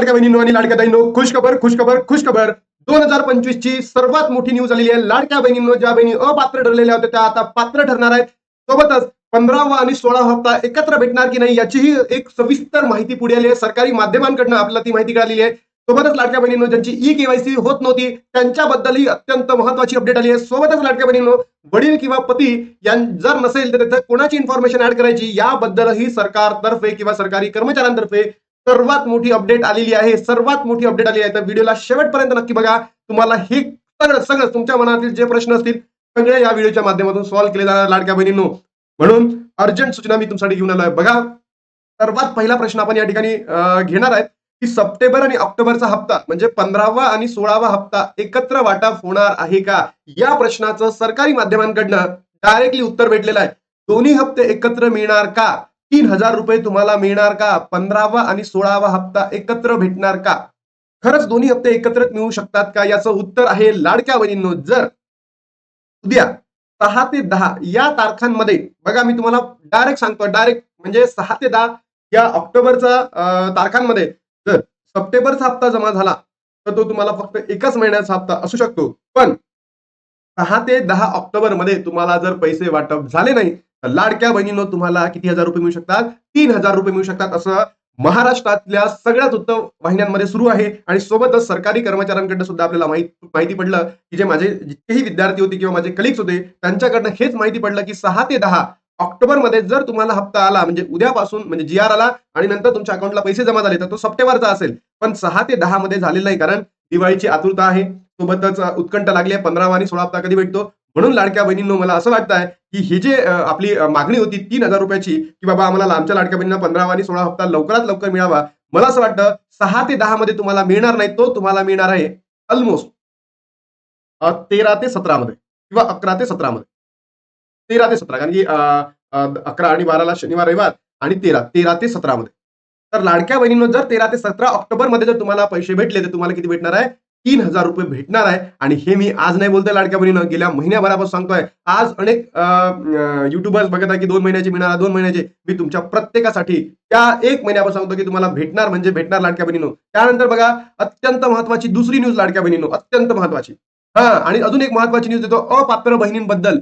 लाडक्या बहिणींनो आणि लाडक्या बहिणीनो खुश खबर खुश खबर खुश खबर दोन हजार पंचवीस ची सर्वात मोठी न्यूज आलेली आहे. लाडक्या बहिणींनो ज्या बहिणी अपात्र ठरलेल्या होत्या त्या आता पात्र ठरणार आहेत. सोबतच पंधरावा आणि सोळा हप्ता एकत्र भेटणार की नाही याचीही एक सविस्तर माहिती पुढे आली आहे. सरकारी माध्यमांकडनं आपल्याला ती माहिती कळालेली आहे. सोबतच लाडक्या बहिणींनो ज्यांची ई केवायसी होत नव्हती त्यांच्याबद्दलही अत्यंत महत्वाची अपडेट आली आहे. सोबतच लाडक्या बहिणींनो वडील किंवा पती यां जर नसेल तर त्याचं कोणाची इन्फॉर्मेशन ऍड करायची? याबद्दलही सरकारतर्फे किंवा सरकारी कर्मचाऱ्यांतर्फे सर्वात मोठी अपडेट आलेली आहे. सर्वात मोठी अपडेट आली आहे. तर व्हिडिओला शेवटपर्यंत नक्की बघा. तुम्हाला हे सगळं सगळं तुमच्या मनातील जे प्रश्न असतील सगळे या व्हिडिओच्या माध्यमातून सॉल्व्ह केले जाणार लाडक्या बहिणींनो. म्हणून अर्जंट सूचना मी तुमच्यासाठी घेऊन आलो आहे बघा सर्वात पहिला प्रश्न आपण या ठिकाणी घेणार आहेत की सप्टेंबर आणि ऑक्टोबरचा हप्ता म्हणजे पंधरावा आणि सोळावा हप्ता एकत्र वाटप होणार आहे का? या प्रश्नाचं सरकारी माध्यमांकडनं डायरेक्टली उत्तर भेटलेलं आहे. दोन्ही हप्ते एकत्र मिळणार का? तीन हजार रुपये तुम्हाला मिळणार का? पंधरावा आणि सोळावा हप्ता एकत्र भेटणार का? खरंच दोन्ही हप्ते एकत्रच मिळू शकतात का? याचं उत्तर आहे लाडक्या बहिणींनो जर उद्या सहा ते दहा या तारखांमध्ये बघा मी तुम्हाला डायरेक्ट सांगतो डायरेक्ट म्हणजे सहा ते दहा या ऑक्टोबरचा तारखांमध्ये जर सप्टेंबरचा हप्ता जमा झाला तर तो तुम्हाला फक्त एकाच महिन्याचा हप्ता असू शकतो. पण सहा ते दहा ऑक्टोबरमध्ये तुम्हाला जर पैसे वाटप झाले नाही लाडक्या बहिणींनो तुम्हाला किती हजार रुपये मिळू शकतात? तीन हजार रुपये मिळू शकतात असं महाराष्ट्रातल्या सगळ्याच वृत्त वाहिन्यांमध्ये सुरू आहे. आणि सोबतच सरकारी कर्मचाऱ्यांकडनं सुद्धा आपल्याला माहिती माहिती पडलं की जे माझे जितकेही विद्यार्थी होते किंवा माझे कलिग्स होते त्यांच्याकडनं हेच माहिती पडलं की सहा ते दहा ऑक्टोबरमध्ये जर तुम्हाला हप्ता आला म्हणजे उद्यापासून म्हणजे जी आर आला आणि नंतर तुमच्या अकाउंटला पैसे जमा झाले तर तो सप्टेंबरचा असेल. पण सहा ते दहा मध्ये झालेला आहे कारण दिवाळीची आतुरता आहे. सोबतच उत्कंठ लागली आहे पंधरावा आणि सोळा हप्ता कधी भेटतो? म्हणून लाडक्या बहिणींनो मला असं वाटतं आहे की ही जे आपली मागणी होती तीन हजार रुपयाची की बाबा आम्हाला आमच्या लाडक्या बहिणींना पंधरावा आणि सोळा हप्ता लवकरात लवकर मिळावा मला असं वाटतं सहा ते दहा मध्ये तुम्हाला मिळणार नाही तो तुम्हाला मिळणार आहे ऑलमोस्ट तेरा ते सतरा मध्ये किंवा अकरा ते सतरा मध्ये. तेरा ते सतरा कारण की अकरा आणि बाराला शनिवार रविवार आणि तेरा तेरा ते सतरा मध्ये. तर लाडक्या बहिणींनो जर तेरा ते सतरा ऑक्टोबरमध्ये जर तुम्हाला पैसे भेटले तर तुम्हाला किती भेटणार आहे? तीन हजार रुपये भेटणार आहे. आणि हे मी आज नाही बोलतोय लाडक्या बहिणीनं. गेल्या महिन्याभरापासून सांगतोय. आज अनेक युट्यूबर्स बघत आहे की दोन महिन्याचे मिळणार दोन महिन्याचे. मी तुमच्या प्रत्येकासाठी त्या एक महिन्यापासून सांगतो की तुम्हाला भेटणार म्हणजे भेटणार लाडक्या बहिणीनो. त्यानंतर बघा अत्यंत महत्वाची दुसरी न्यूज लाडक्या बहिणीनो. अत्यंत महत्वाची. हा आणि अजून एक महत्वाची न्यूज देतो. अपात्र बहिणींबद्दल.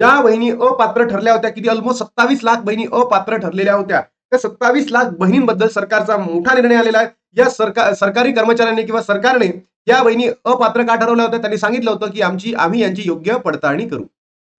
ज्या बहिणी अपात्र ठरल्या होत्या किती ऑलमोस्ट सत्तावीस लाख बहिणी अपात्र ठरलेल्या होत्या. त्या सत्तावीस लाख बहिणींबद्दल सरकारचा मोठा निर्णय आलेला आहे. या सरकार सरकारी कर्मचाऱ्यांनी किंवा सरकारने या बहिणी अपात्र का ठरवल्या होत्या? त्यांनी सांगितलं होतं की आमची आम्ही यांची योग्य पडताळणी करू.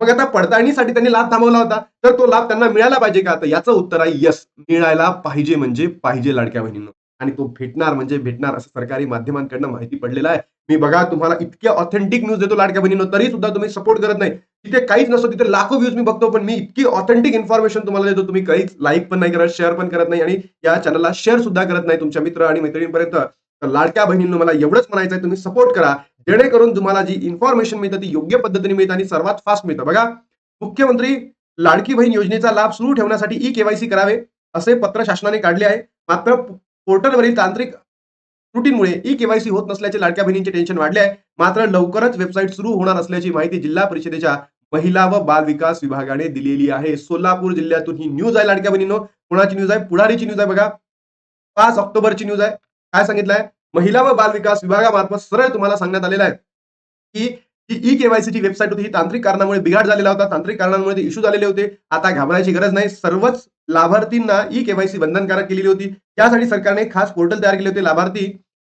मग आता पडताळणीसाठी त्यांनी लाभ थांबवला होता. तर तो लाभ त्यांना मिळाला पाहिजे का? तर याचं उत्तर आहे यस मिळायला पाहिजे म्हणजे पाहिजे लाडक्या बहिणींना. आणि तो भेटणार म्हणजे भेटणार असं सरकारी माध्यमांकडनं माहिती पडलेलं आहे. मी बघा तुम्हाला इतक्या ऑथेंटिक न्यूज देतो लाडक्या बहिणींनो तरी सुद्धा तुम्ही सपोर्ट करत नाही. तिथे काहीच नसतो तिथे लाखो व्ह्यूज मी बघतो पण मी इतकी ऑथेंटिक इन्फॉर्मेशन तुम्हाला देतो. तुम्ही काहीच लाईक पण नाही करत शेअर पण करत नाही आणि या चॅनलला शेअर सुद्धा करत नाही तुमच्या मित्र आणि मैत्रिणींपर्यंत. तर लाडक्या बहिणींनो मला एवढंच म्हणायचं आहे तुम्ही सपोर्ट करा. जेणेकरून तुम्हाला जी इन्फॉर्मेशन मिळतं ती योग्य पद्धतीने मिळतं आणि सर्वात फास्ट मिळतं. बघा मुख्यमंत्री लाडकी बहीण योजनेचा लाभ सुरू ठेवण्यासाठी ई केवायसी करावे असे पत्र शासनाने काढले आहे. मात्र पोर्टलवरील तांत्रिक त्रुटींमुळे ई केवायसी होत नसल्याचे लाडक्या बहिणींचे टेन्शन वाढले आहे. मात्र लवकरच वेबसाईट सुरू होणार असल्याची माहिती जिल्हा परिषदेच्या महिला व बाल विकास विभागाने दिलेली आहे. सोलापूर जिल्ह्यातून ही न्यूज आहे लाडक्या बहिणींनो. कोणाची न्यूज आहे पुढारीची न्यूज आहे बघा. पाच ऑक्टोबरची न्यूज आहे. काय सांगितलंय? महिला व बाल विकास विभागामार्फत सरळ तुम्हाला सांगण्यात आलेलं आहे की जी ई केवायसीची वेबसाईट होती. ही तांत्रिक कारणामुळे बिघाड झालेला होता. तांत्रिक कारणांमुळे ते इश्यू झालेले होते. आता घाबरायची गरज नाही. सर्वच लाभार्थींना ई केवायसी बंधनकारक केलेली होती. त्यासाठी सरकारने खास पोर्टल तयार केले होते. लाभार्थी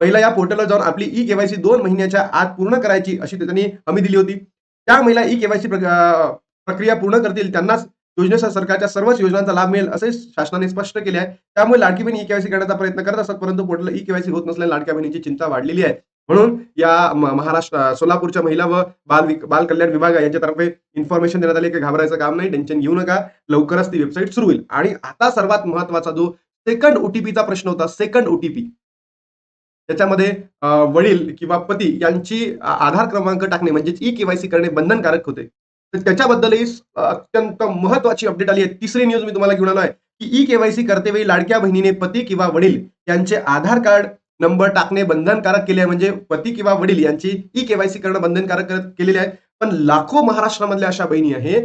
पहिला या पोर्टलवर जाऊन आपली ई केवायसी दोन महिन्याच्या आत पूर्ण करायची अशी त्यांनी हमी दिली होती. त्या महिला ई केवायसी प्रक्रिया पूर्ण करतील. त्यांनाच योजनेसह सरकारच्या सर्वच योजनांचा लाभ मिळेल असे शासनाने स्पष्ट केले आहे त्यामुळे लाडकी बहीण ई केवायसी करण्याचा प्रयत्न करत असतात परंतु पोर्टल ई केवायसी होत नसल्याने लाडक्या बहिणीची चिंता वाढलेली आहे. म्हणून या महाराष्ट्र सोलापूरच्या महिला व बाल विक- बाल कल्याण विभाग यांच्यातर्फे इन्फॉर्मेशन देण्यात आली की घाबरायचं काम नाही टेन्शन घेऊ नका लवकरच ती वेबसाईट सुरू होईल. आणि आता सर्वात महत्त्वाचा जो सेकंड ओटीपीचा प्रश्न होता सेकंड ओटीपी त्याच्यामध्ये वडील किंवा पती यांची आधार क्रमांक टाकणे म्हणजे ई केवायसी करणे बंधनकारक होते. तर त्याच्याबद्दलही अत्यंत महत्वाची अपडेट आली आहे. तिसरी न्यूज मी तुम्हाला घेऊन आलो आहे की ई केवायसी करतेवेळी लाडक्या बहिणीने पती किंवा वडील यांचे आधार कार्ड नंबर टाकणे बंधनकारक केले आहे. म्हणजे पती किंवा वडील यांची ई केवायसी करणं बंधनकारक केलेले आहे. पण लाखो महाराष्ट्रामधल्या अशा बहिणी आहे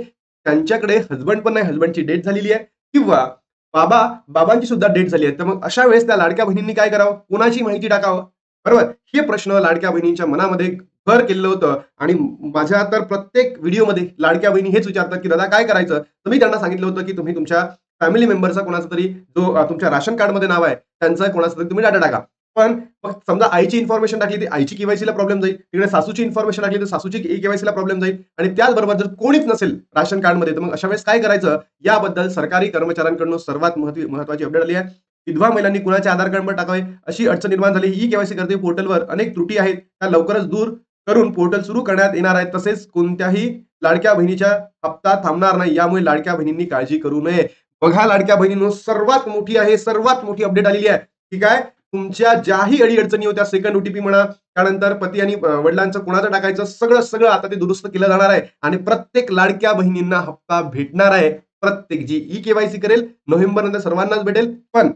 त्यांच्याकडे हजबंड पण नाही हजबंडची डेट झालेली आहे. किंवा बाबा बाबांची सुद्धा डेट झाली आहे. तर मग अशा वेळेस त्या लाडक्या बहिणींनी काय करावं? कोणाची माहिती टाकावं? बरोबर? हे प्रश्न लाडक्या बहिणींच्या मनामध्ये घर केलेलं होतं. आणि माझ्या तर प्रत्येक व्हिडिओमध्ये लाडक्या बहिणी हेच विचारतात की दादा काय करायचं? तर मी त्यांना सांगितलं होतं की तुम्ही तुमच्या फॅमिली मेंबरचा कोणाचा तरी जो तुमच्या राशन कार्डमध्ये नाव आहे त्यांचा कोणाचा तरी तुम्ही डाटा टाका. पण मग समजा आईची इन्फॉर्मेशन टाकली तर आईची केवायसीला प्रॉब्लेम जाईल. तिकडे सासूची इन्फॉर्मेशन टाकली तर सासूची केवायसीला प्रॉब्लेम जाईल. आणि त्याचबरोबर जर कोणीच नसेल राशन कार्डमध्ये तर मग अशा वेळेस काय करायचं? याबद्दल सरकारी कर्मचाऱ्यांकडून सर्वात महत्व- महत्वाची अपडेट आली आहे. विधवा महिलांनी कुणाच्या आधार कार्ड पण टाकावे? अशी अडचण निर्माण झाली. ई केवायसी करते पोर्टलवर अनेक त्रुटी आहेत. त्या लवकरच दूर करून पोर्टल सुरू करण्यात येणार आहे. तसेच कोणत्याही लाडक्या बहिणीच्या हप्ता थांबणार नाही. यामुळे लाडक्या बहिणींनी काळजी करू नये. बघा लाडक्या बहिणींनो सर्वात मोठी आहे सर्वात मोठी अपडेट आलेली आहे. ठीक आहे? तुमच्या ज्याही अडी अडचणी होत्या सेकंड ओटीपी म्हणा त्यानंतर पती आणि वडिलांचं कोणाचं टाकायचं सगळं सगळं आता ते दुरुस्त केलं जाणार आहे. आणि प्रत्येक लाडक्या बहिणींना हप्ता भेटणार आहे. प्रत्येक जी ई केवायसी करेल नोव्हेंबर नंतर सर्वांनाच भेटेल. पण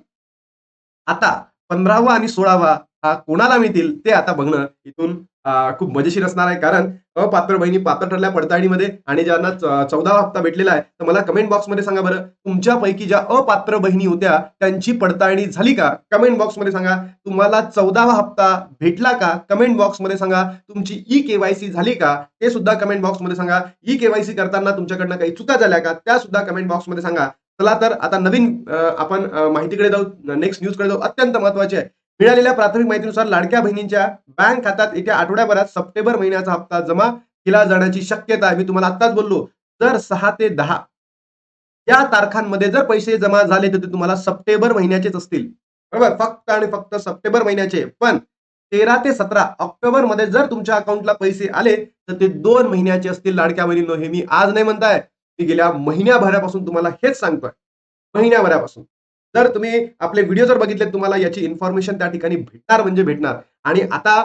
आता पंधरावा आणि सोळावा कोणाला मिळतील ते आता बघणं इथून खूप मजेशीर असणार आहे. कारण अपात्र बहिणी पात्र ठरल्या पडताळणीमध्ये आणि ज्यांना चौदावा हप्ता भेटलेला आहे तर मला कमेंट बॉक्समध्ये सांगा बरं तुमच्यापैकी ज्या अपात्र बहिणी होत्या त्यांची पडताळणी झाली का? कमेंट बॉक्समध्ये सांगा. तुम्हाला चौदावा हप्ता भेटला का? कमेंट बॉक्समध्ये सांगा. तुमची ई केवायसी झाली का? ते सुद्धा कमेंट बॉक्समध्ये सांगा. ई केवायसी करताना तुमच्याकडनं काही चुका झाल्या का? त्या सुद्धा कमेंट बॉक्समध्ये सांगा. चला तर आता नवीन आपण माहितीकडे जाऊ. नेक्स्ट न्यूजकडे जाऊ. अत्यंत महत्त्वाचे आहे. मिळालेल्या प्राथमिक माहितीनुसार लाडक्या बहिणींच्या बँक खात्यात येत्या आठवड्याभरात सप्टेंबर महिन्याचा हप्ता जमा केला जाण्याची शक्यता मी तुम्हाला आत्ताच बोललो जर सहा ते दहा या तारखांमध्ये जर पैसे जमा झाले तर ते तुम्हाला सप्टेंबर महिन्याचेच असतील. बरोबर? फक्त आणि फक्त सप्टेंबर महिन्याचे. पण तेरा ते सतरा ऑक्टोबरमध्ये जर तुमच्या अकाउंटला पैसे आले तर ते दोन महिन्याचे असतील लाडक्या बहिणींनो. हे मी आज नाही म्हणताय. मी गेल्या महिन्याभरापासून तुम्हाला हेच सांगतोय. महिन्याभरापासून. जर तुम्ही आपले व्हिडिओ जर बघितले तुम्हाला याची इन्फॉर्मेशन त्या ठिकाणी भेटणार म्हणजे भेटणार. आणि आता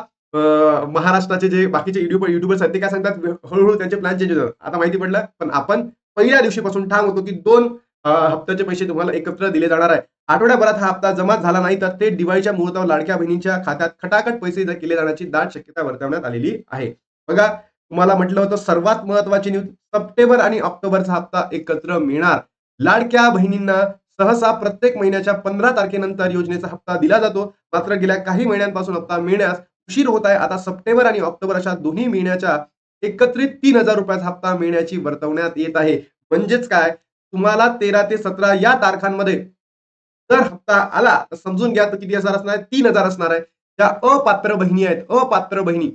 महाराष्ट्राचे जे बाकीचे युट्यूबर युट्यूबर्स आहेत ते काय सांगतात? हळूहळू त्यांचे प्लॅन चेंज होतात. आता माहिती पडलं? पण आपण पहिल्या दिवशीपासून ठाम होतो की दोन हप्त्याचे पैसे तुम्हाला एकत्र दिले जाणार आहे. आठवड्याभरात हा हप्ता जमा झाला नाही तर ते दिवाळीच्या मुहूर्तावर लाडक्या बहिणींच्या खात्यात खटाखट पैसे केले जाण्याची दाट शक्यता वर्तवण्यात आलेली आहे. बघा तुम्हाला म्हटलं होतं सर्वात महत्वाची न्यूज सप्टेंबर आणि ऑक्टोबरचा हप्ता एकत्र मिळणार. लाडक्या बहिणींना सहसा प्रत्येक महिन्याच्या पंधरा तारखेनंतर योजनेचा हप्ता दिला जातो. मात्र गेल्या काही महिन्यांपासून हप्ता मिळण्यास उशीर होत आहे. आता सप्टेंबर आणि ऑक्टोबर अशा दोन्ही महिन्याच्या एकत्रित तीन हजार रुपयाचा हप्ता मिळण्याची वर्तवण्यात येत आहे. म्हणजेच काय? तुम्हाला तेरा ते सतरा या तारखांमध्ये जर हप्ता आला तर समजून घ्या तर किती हजार असणार आहे? तीन हजार असणार आहे. ज्या अपात्र बहिणी आहेत अपात्र बहिणी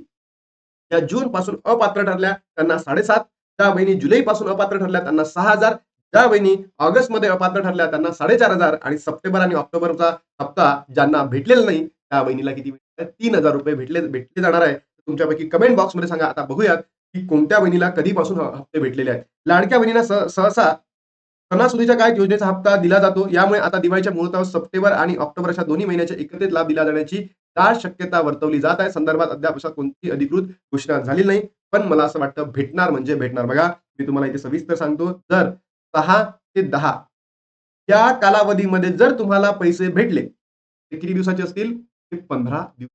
ज्या जून पासून अपात्र ठरल्या त्यांना साडेसात. ज्या बहिणी जुलै पासून अपात्र ठरल्या त्यांना सहा हजार. ज्या बहिणी ऑगस्टमध्ये अपात्र ठरल्या त्यांना साडेचार हजार आणि सप्टेंबर आणि ऑक्टोबरचा हप्ता ज्यांना भेटलेला नाही त्या बहिणीला किती तीन हजार रुपये भेटले भेटले जाणार आहे. तुमच्यापैकी कमेंट बॉक्समध्ये सांगा. आता बघूयात की कोणत्या बहिणीला कधीपासून हप्ते भेटलेले आहेत. लाडक्या बहिणीला सहसा सणासुदीच्या काय योजनेचा हप्ता दिला जातो? यामुळे आता दिवाळीच्या मुहूर्तावर सप्टेंबर आणि ऑक्टोबर अशा दोन्ही महिन्याच्या एकत्रित लाभ दिला जाण्याची दाट शक्यता वर्तवली जात आहे. संदर्भात अद्याप अशा कोणती अधिकृत घोषणा झाली नाही. पण मला असं वाटतं भेटणार म्हणजे भेटणार. बघा मी तुम्हाला इथे सविस्तर सांगतो. जर सहा ते दहा. या कालावधीमध्ये जर तुम्हाला पैसे भेटले ते किती दिवसाचे असतील? ते पंधरा दिवस.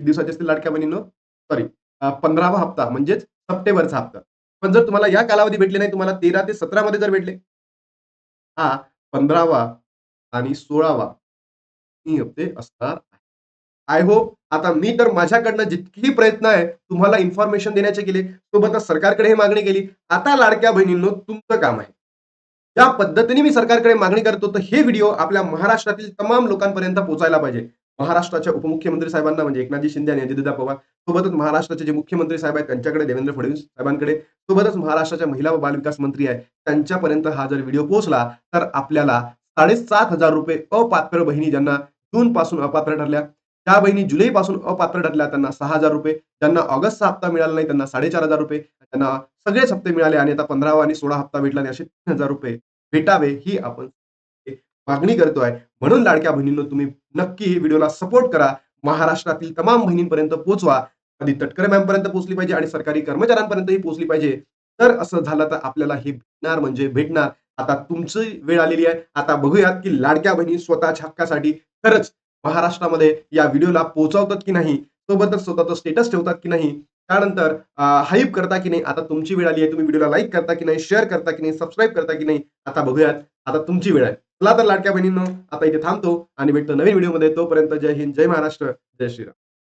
किती दिवसाचे असतील लाडक्या बहिणींनो? सॉरी पंधरावा हप्ता म्हणजेच सप्टेंबरचा हप्ता. पण जर तुम्हाला या कालावधी भेटले नाही तुम्हाला तेरा ते सतरा मध्ये जर भेटले हा पंधरावा आणि सोळावा ही हप्ते असणार आय होप आता मी तर माझ्याकडनं जितकेही प्रयत्न आहे तुम्हाला इन्फॉर्मेशन देण्याचे केले. सोबतच सरकारकडे हे मागणी केली. आता लाडक्या बहिणींनो तुमचं काम आहे. ज्या पद्धतीने मी सरकारकडे मागणी करतो तर हे व्हिडिओ आपल्या महाराष्ट्रातील तमाम लोकांपर्यंत पोहोचायला पाहिजे. महाराष्ट्राच्या उपमुख्यमंत्री साहेबांना म्हणजे एकनाथजी शिंदे आणि अजितदा पवार. सोबतच महाराष्ट्राचे जे मुख्यमंत्री साहेब आहेत त्यांच्याकडे देवेंद्र फडणवीस साहेबांकडे. सोबतच महाराष्ट्राच्या महिला व बालविकास मंत्री आहेत त्यांच्यापर्यंत हा जर व्हिडिओ पोहोचला तर आपल्याला साडेसात हजार रुपये अपात्र बहिणी ज्यांना जून पासून अपात्र ठरल्या. त्या बहिणी जुलै पासून अपात्र ठरल्या. त्यांना सहा हजार रुपये ज्यांना ऑगस्टचा हप्ता मिळाला नाही त्यांना साडेचार हजार रुपये त्यांना सगळेच हप्ते मिळाले आणि आता पंधरावा आणि सोळा हप्ता भेटला आणि असे तीन हजार रुपये भेटावे ही आपण मागणी करतोय म्हणून लाडक्या बहिणींनो तुम्ही नक्की व्हिडिओला सपोर्ट करा. महाराष्ट्रातील तमाम बहिणींपर्यंत पोहोचवा. आधी तटकरे मॅम पर्यंत पोहोचली पाहिजे आणि सरकारी कर्मचाऱ्यांपर्यंतही पोहोचली पाहिजे. तर असं झालं तर आपल्याला हे भेटणार म्हणजे भेटणार. आता तुमची वेळ आलेली आहे. आता बघूयात की लाडक्या बहिणी स्वतःच्या हक्कासाठी खरंच महाराष्ट्रामध्ये या व्हिडिओला पोहोचवतात की नाही सोबतच स्वतःचं स्टेटस ठेवतात की नाही त्यानंतर हाईप करता की नाही आता तुमची वेळ आली आहे तुम्ही व्हिडिओला लाईक करता की नाही शेअर करता की नाही सबस्क्राईब करता की नाही आता बघूयात आता तुमची वेळ आहे. चला तर लाडक्या बहिणींनो आता इथे थांबतो आणि भेटतो नवीन व्हिडिओमध्ये तोपर्यंत जय हिंद जय महाराष्ट्र जय श्रीराम.